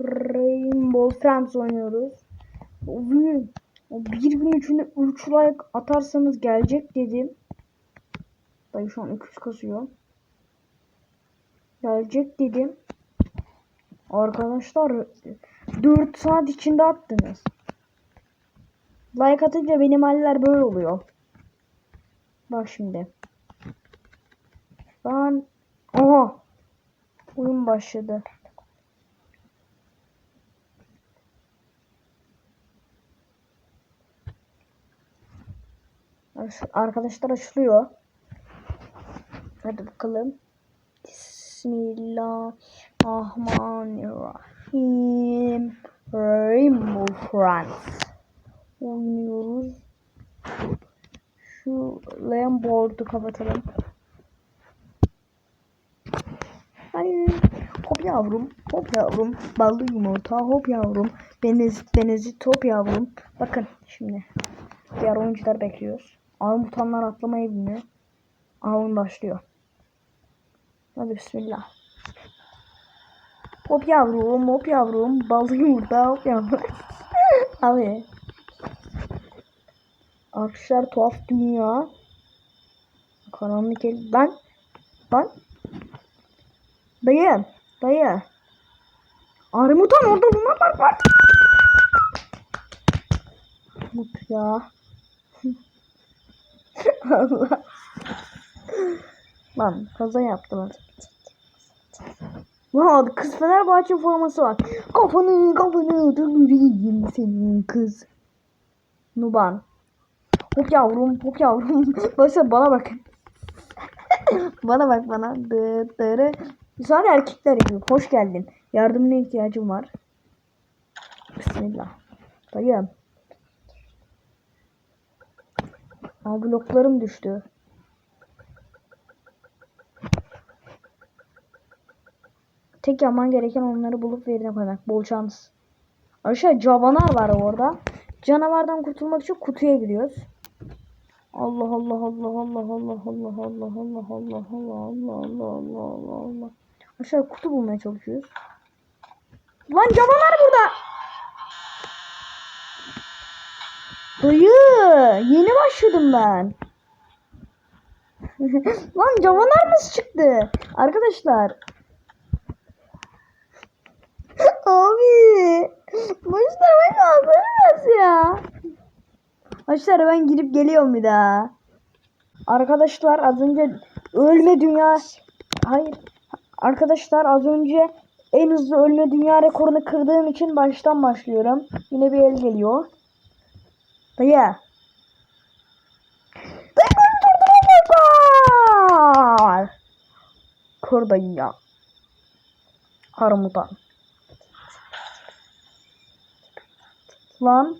Rainbow Friends oynuyoruz. O gün, o bir gün içinde 3 like atarsanız gelecek dedim. Dayı şu an 200 kasıyor. Gelecek dedim. Arkadaşlar 4 saat içinde attınız. Like atınca benim haller böyle oluyor. Bak şimdi. Ben Aha. Oyun başladı. Arkadaşlar açılıyor. Hadi bakalım. Bismillahirrahmanirrahim. Rainbow Friends. Oynuyoruz. Şu Lamboard'u kapatalım. Hayır. Hop yavrum. Hop yavrum. Ballı yumurta. Hop yavrum. Deniz, denizi top yavrum. Bakın şimdi. Diğer oyuncular bekliyoruz. Armutanlar atlamayı bilmiyor. Avun başlıyor. Hadi bismillah. Hop yavrum, hop yavrum. Ballı yumurta, hop yavrum. Abi. Arkadaşlar tuhaf dünya. Karanlık el. Lan. Lan. Dayı. Dayı. Armutan orada bunlar var. var. Mut ya. Allah. Lan kaza yaptılar. Lan kız Fenerbahçe forması var. Kafanı kafanı dövüreyim senin kız. Nuban. Hop yavrum hop yavrum. Başla bana bak. bana bak bana. Dı dırı. Sadece erkekler yapıyor. Hoş geldin. Yardımına ihtiyacım var. Bismillah. Dayım. Aa, bloklarım düştü. Tek yapman gereken onları bulup yerine koymak. Bol şans. Aşağı canavar var orada. Canavardan kurtulmak için kutuya giriyoruz. Allah Allah Allah Allah Allah Allah Allah Allah Allah Allah Allah Allah Allah Allah Allah Aşağı kutu bulmaya çalışıyoruz. Lan canavar burada. Dayı yeni başladım ben. Lan canavar nasıl çıktı? Arkadaşlar. Abi. Başlamayın ağzını ya. Arkadaşlar ben girip geliyorum bir daha. Arkadaşlar az önce ölme dünya hayır arkadaşlar az önce en hızlı ölme dünya rekorunu kırdığım için baştan başlıyorum. Yine bir el geliyor. Dayı. Dayı kurtuldum Kır dayı ya. Armutan. Lan.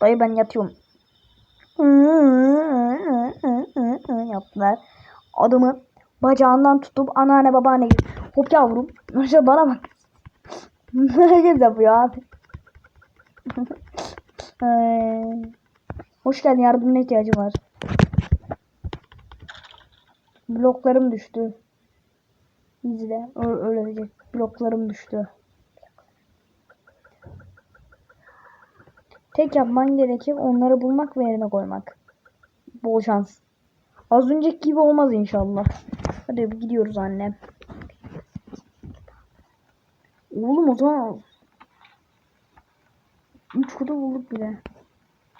Dayı ben yatıyorum. yaptılar. Adamı bacağından tutup anneanne babaanne hop yavrum. Mesela bana bak. Herkes yapıyor abi. Hoş geldin yardımına ihtiyacım var. Bloklarım düştü. İzle. Öyle diyecek. Bloklarım düştü. Tek yapman gerekir onları bulmak ve yerine koymak. Bol şans. Az önceki gibi olmaz inşallah. Hadi gidiyoruz annem. Oğlum o zaman 3 kutu bulduk bile.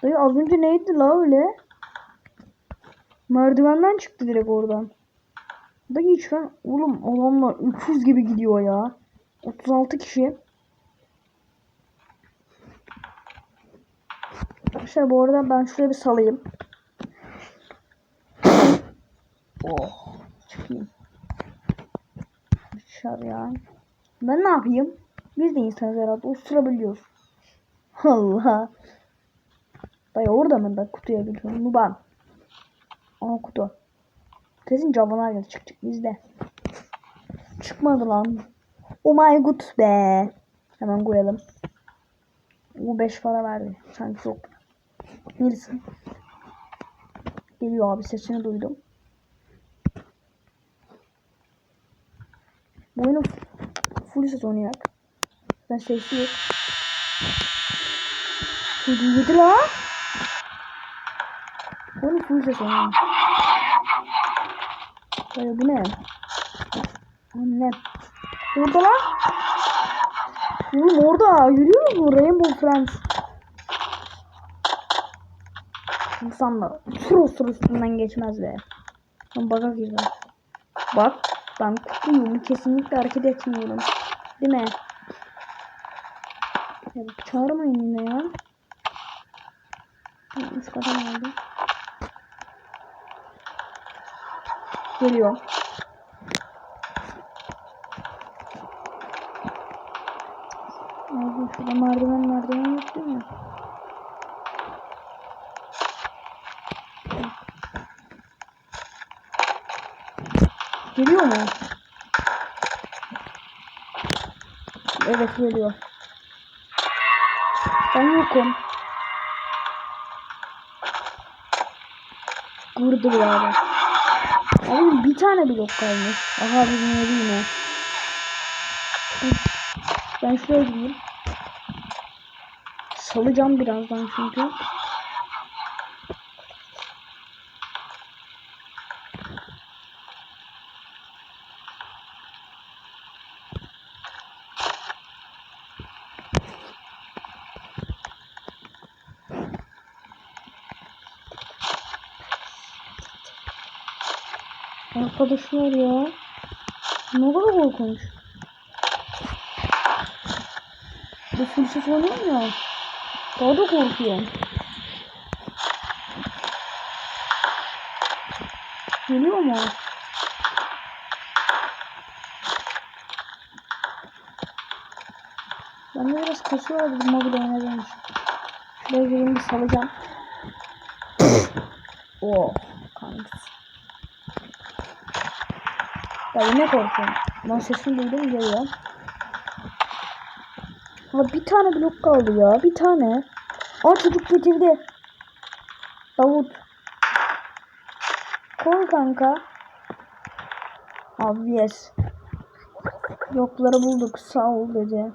Dayı az önce neydi la öyle? Merdivenden çıktı direkt oradan. Dayı hiç ben oğlum adamlar 300 gibi gidiyor ya. 36 kişi. Arkadaşlar bu arada ben şuraya bir salayım. Oh. Çıkayım. Dışarıya. Ben ne yapayım? Biz de insanız herhalde. Usturabiliyoruz. Allah. Dayı orada mı da kutuya giriyorum? Nuban. Aa kutu. Kesin canavar geldi. Çık çık bizde. Çıkmadı lan. Oh my god be. Hemen koyalım. Bu 5 para verdi. Sanki çok. Neresi? Geliyor abi sesini duydum. Bu oyunu full ses oynayak. Ben sesi yok. Yedi la. Onu full ses oynuyor. Böyle bu ne? Annem. Orada lan. Oğlum orada. Görüyor musun? Rainbow Friends. İnsanlar sür osur üstünden geçmez be. Ben baga girdim. Bak ben kutuyum. Kesinlikle hareket etmiyorum. Değil mi? Ya, çağırmayın yine ya. Kata mı oldu? Geliyor. Abi şurada merdiven merdiven yok değil mi? Geliyor mu? Evet geliyor. Ben yokum. Vurdu ya abi. Abi bir tane blok kalmış. Aha bizim evi yine. Ben şuraya gideyim. Salacağım birazdan çünkü. Arkadaşlar ya. Ne kadar korkunç. Bu fırsat oynuyor ya. Daha da korkuyorum. Geliyor mu? Ben de biraz kasıyor abi bu mobil oynadığım için. Şuraya gireyim bir salacağım. oh, kanka. Ya yine korkuyorum. Ben sesini duydum geliyor. Ama bir tane blok kaldı ya. Bir tane. Aa çocuk getirdi. Davut. Koy kanka. Abi yes. Yokları bulduk. Sağ ol dedi.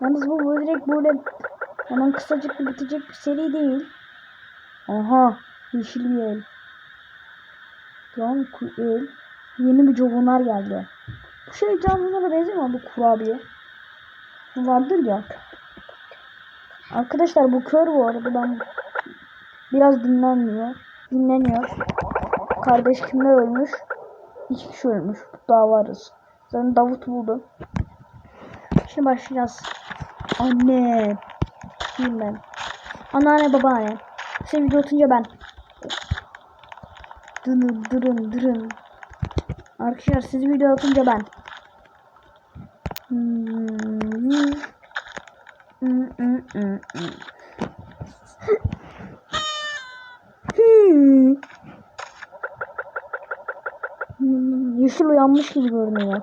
Yalnız bu böyle direkt böyle hemen kısacık bir bitecek bir seri değil. Aha. Yeşil bir el. Lan el. Yeni bir jobunlar geldi. Bu şey canlılara benzemiyor mu bu kurabiye? Bu vardır ya. Arkadaşlar bu kör bu arada ben biraz dinlenmiyor. Dinleniyor. Kardeş kimler ölmüş? İki kişi ölmüş. Daha varız. Zaten Davut buldum. Şimdi başlayacağız. Anne. Kim ben? Anneanne babaanne. Sen video atınca ben. Dırın dırın dırın. Arkadaşlar siz video atınca ben. Yeşil uyanmış gibi görünüyor.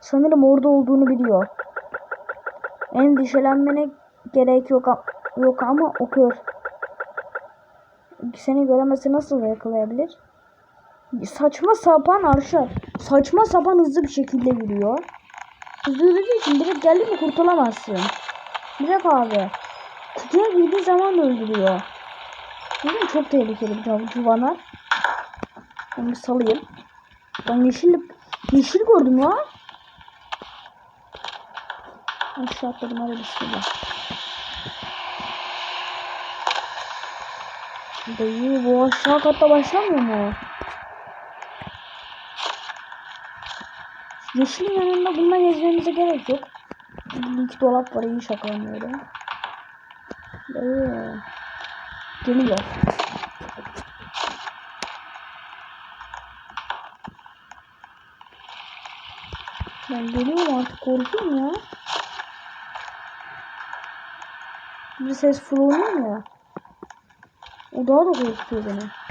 Sanırım orada olduğunu biliyor. Endişelenmene gerek yok, yok ama okuyor. Seni göremese nasıl yakalayabilir? Saçma sapan arşar. Saçma sapan hızlı bir şekilde yürüyor. Hızlı yürüdüğü için direkt geldi mi kurtulamazsın. Direkt abi. Kutuya girdiği zaman öldürüyor. Mi? Çok tehlikeli bir. Ben bir salayım. Ben yeşil, yeşil gördüm ya. Aşağı atladım hadi bismillah. Dayı bu aşağı katta başlamıyor mu? Yeşilin yanında bununla gezmemize gerek yok. İki dolap var iyi şakalanıyor. Dayı. Geliyor. Ben geliyorum artık korkuyorum ya. Bir ses fırlanıyor ya. O daha da korkutuyor beni.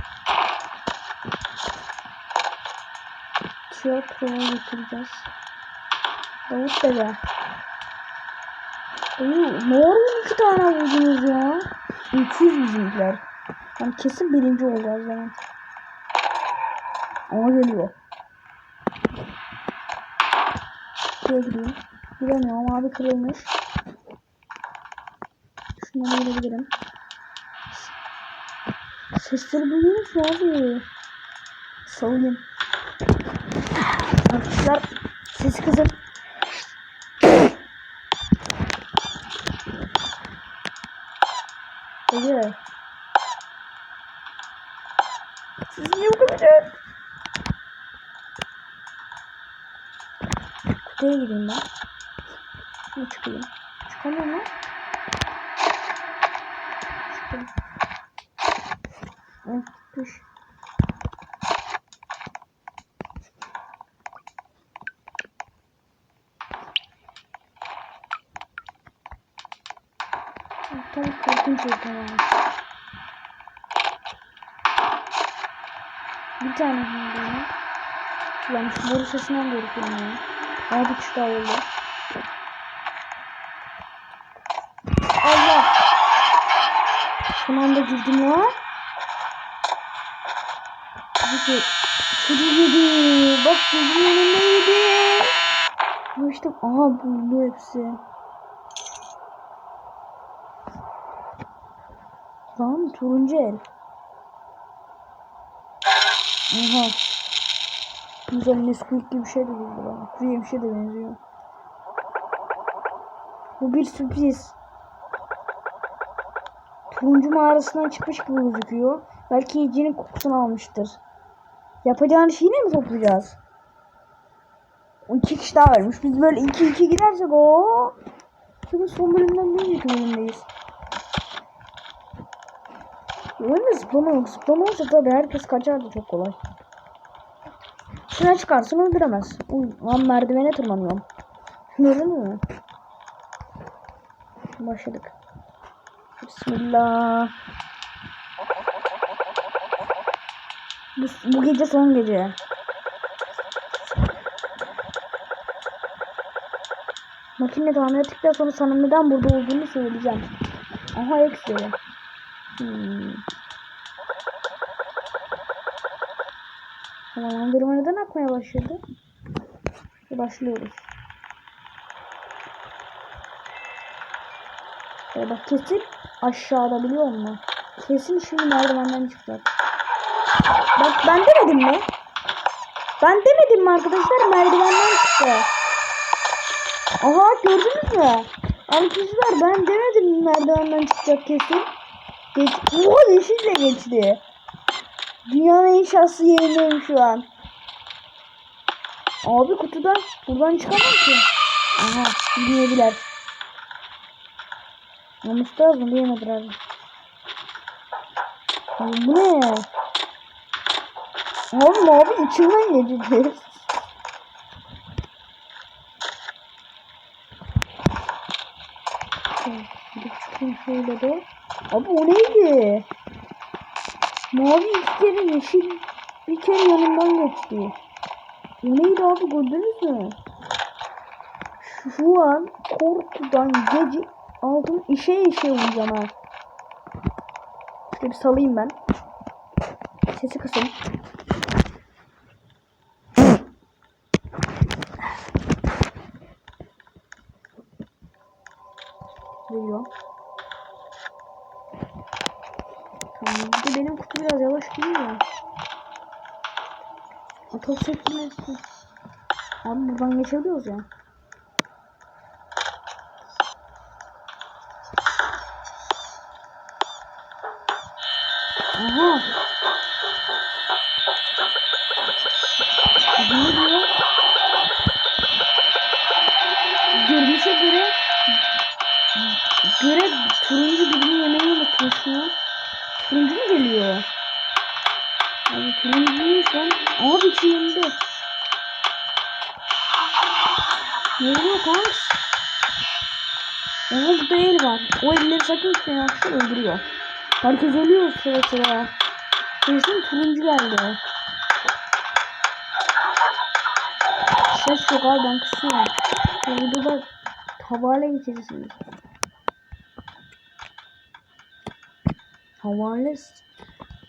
Tiyatroya götüreceğiz. Davut dede. Dayı ne oluyor iki tane vurdunuz ya? 200 bizimkiler. Yani kesin birinci olacağız zaman. Ama geliyor. Kutuya gireyim. Giremiyorum abi kırılmış. Şuna girebilirim. Sesleri duyuyor musun abi? Arkadaşlar sesi kızın. Hayır. Siz niye bu kadar? Kutuya gireyim ben. Ne çıkayım? Çıkamıyorum lan. Var. Bir tane hangi Ulan şu boru sesinden korkuyorum ya. Abi çıktı oldu. Allah! Son anda girdim ya. Peki. Çocuğu yedi. Bak gözümün önünde yedi. Açtım. Aha buldu hepsi. Lan turuncu el. Aha. Güzel Nesquik gibi bir şey de buldu bana. Kuruya bir şey de benziyor. Bu bir sürpriz. Turuncu mağarasından çıkmış gibi gözüküyor. Belki yiyeceğinin kokusunu almıştır. Yapacağın şeyi yine mi toplayacağız? O iki kişi daha varmış. Biz böyle iki iki gidersek o. Çünkü son bölümden önceki bölümdeyiz. Öyle zıplama. Zıplama olsa tabii herkes kaçardı çok kolay. Şuna çıkarsın öldüremez. Uy, lan merdivene tırmanıyorum. Gördün mü? Başladık. Bismillah. Bu, bu gece son gece. Makine tamir ettikten sonra sana neden burada olduğunu söyleyeceğim. Aha eksi. Havalandırma neden akmaya başladı? Başlıyoruz. Ya bak kesin aşağıda biliyor musun? Kesin şimdi merdivenden çıkacak. Bak ben demedim mi? Ben demedim mi arkadaşlar merdivenden çıktı. Aha gördünüz mü? Arkadaşlar ben demedim mi merdivenden çıkacak kesin. Geç Oha yeşille geçti. Dünyanın en şanslı yerindeyim şu an. Abi kutudan buradan çıkamam ki. Aha yürüyebilir. Olması lazım diyemediler abi. Abi bu ne? Abi mavi içinden geçeceğiz. Bir çıkayım şöyle de. Abi o neydi? Mavi iki kere yeşil bir kere yanından geçti. O neydi abi gördünüz mü? Şu an korkudan gece aldım işe işe uyuyacağım ha. Şöyle bir salayım ben. Sesi kısın. Geliyor. Tamam. Bir de benim biraz yavaş gidiyor. Otobüs etmezsin. Abi buradan geçebiliyoruz ya. Aha. Ne diyor? Tutmayın arkadaşlar öldürüyor. Herkes ölüyor sıra sıra. Kesin turuncu geldi. Ses yok abi ben kısıyorum. Burada da havale geçeceksiniz. Havale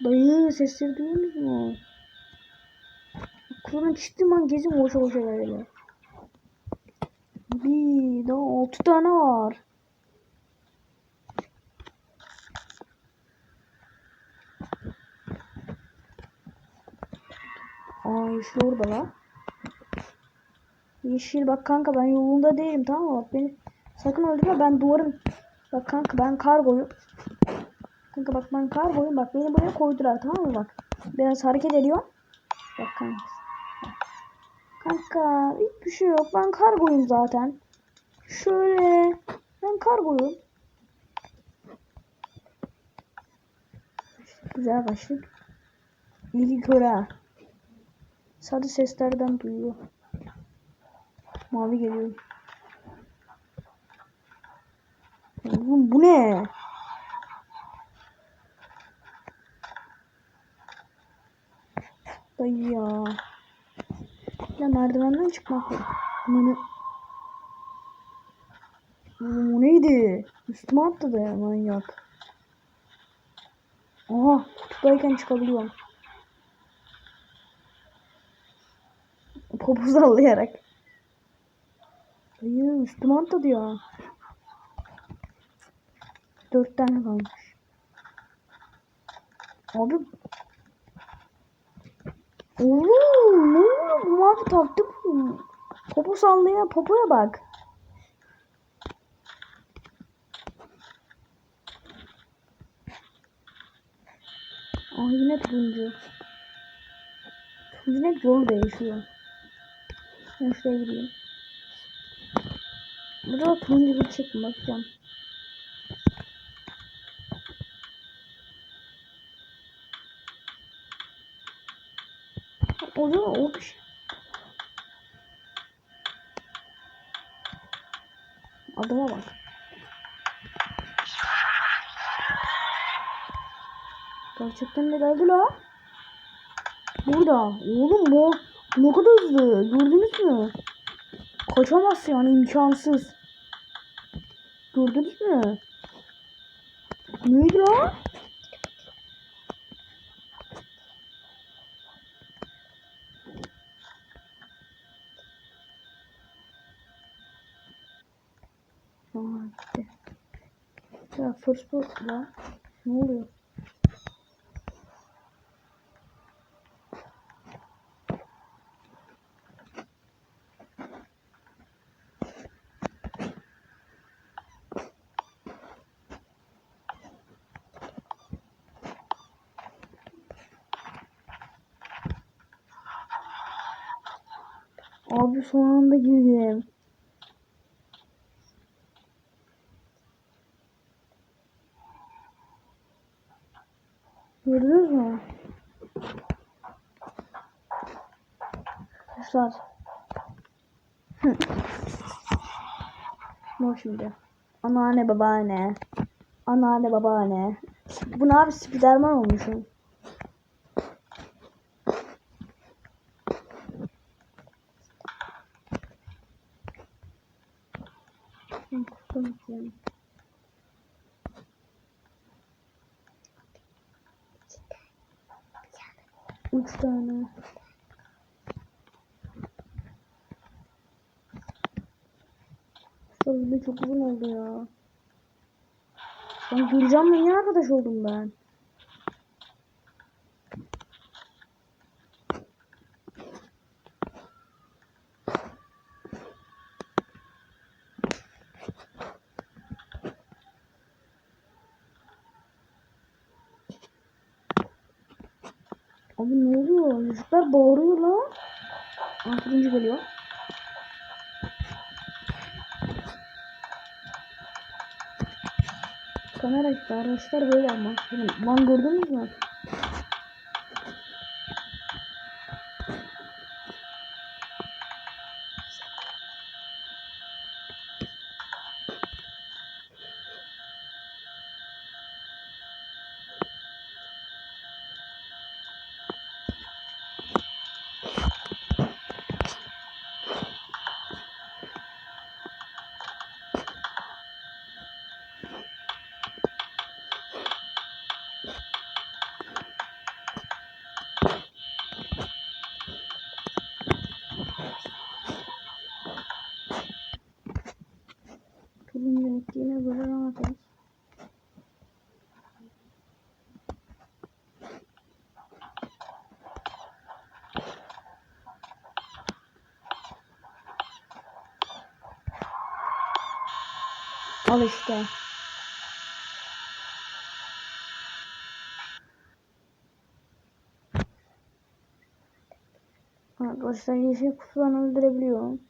Dayı sesleri duyuyor musun? Kulağına çıktığım an gezi boşa boşa böyle. Bir daha altı tane var. Aa yeşil orada la. Yeşil bak kanka ben yolunda değilim tamam mı? Bak beni sakın öldürme ben duvarım. Bak kanka ben kargoyum. Kanka bak ben kargoyum bak beni buraya koydular tamam mı bak. Biraz hareket ediyorum. Bak kanka. Kanka hiçbir şey yok ben kargoyum zaten. Şöyle ben kargoyum. Güzel başlık. İlgi köre. Sadece seslerden duyuyor. Mavi geliyor. Oğlum bu ne? Dayı ya. Ya merdivenden çıkmak yok. Bunu... O neydi? Üstüme atladı ya manyak. Aha kutudayken çıkabiliyorum. Popu sallayarak. Dayı üstüme atladı ya. Dört tane kalmış. Abi. Oğlum ne bu mavi taktık mı? Popo sallayan popoya bak. Aa yine turuncu. Hep yol değişiyor. Ben şuraya gireyim. Burada da turuncu bir çekim bakacağım. O da o bir şey. Adama bak. Gerçekten de geldi la. Burada. Oğlum bu ne kadar hızlı. Gördünüz mü? Kaçamaz yani imkansız. Gördünüz mü? Neydi la? Aa, gitti. Ya first person la. Ne oluyor? Abi son anda girdim. Gördünüz mü? Hı. Bak şimdi. Anneanne babaanne. Anneanne babaanne. Bu ne abi Spiderman olmuşum. 3 tane. Şurada çok uzun oldu ya. Ben Gürcan'la niye arkadaş oldum ben? Oluyor? Çocuklar bağırıyor lan. Aa, turuncu geliyor. Kamera işte araçlar böyle ama. Lan gördünüz mü? Al işte. Arkadaşlar yeşil kutudan öldürebiliyorum.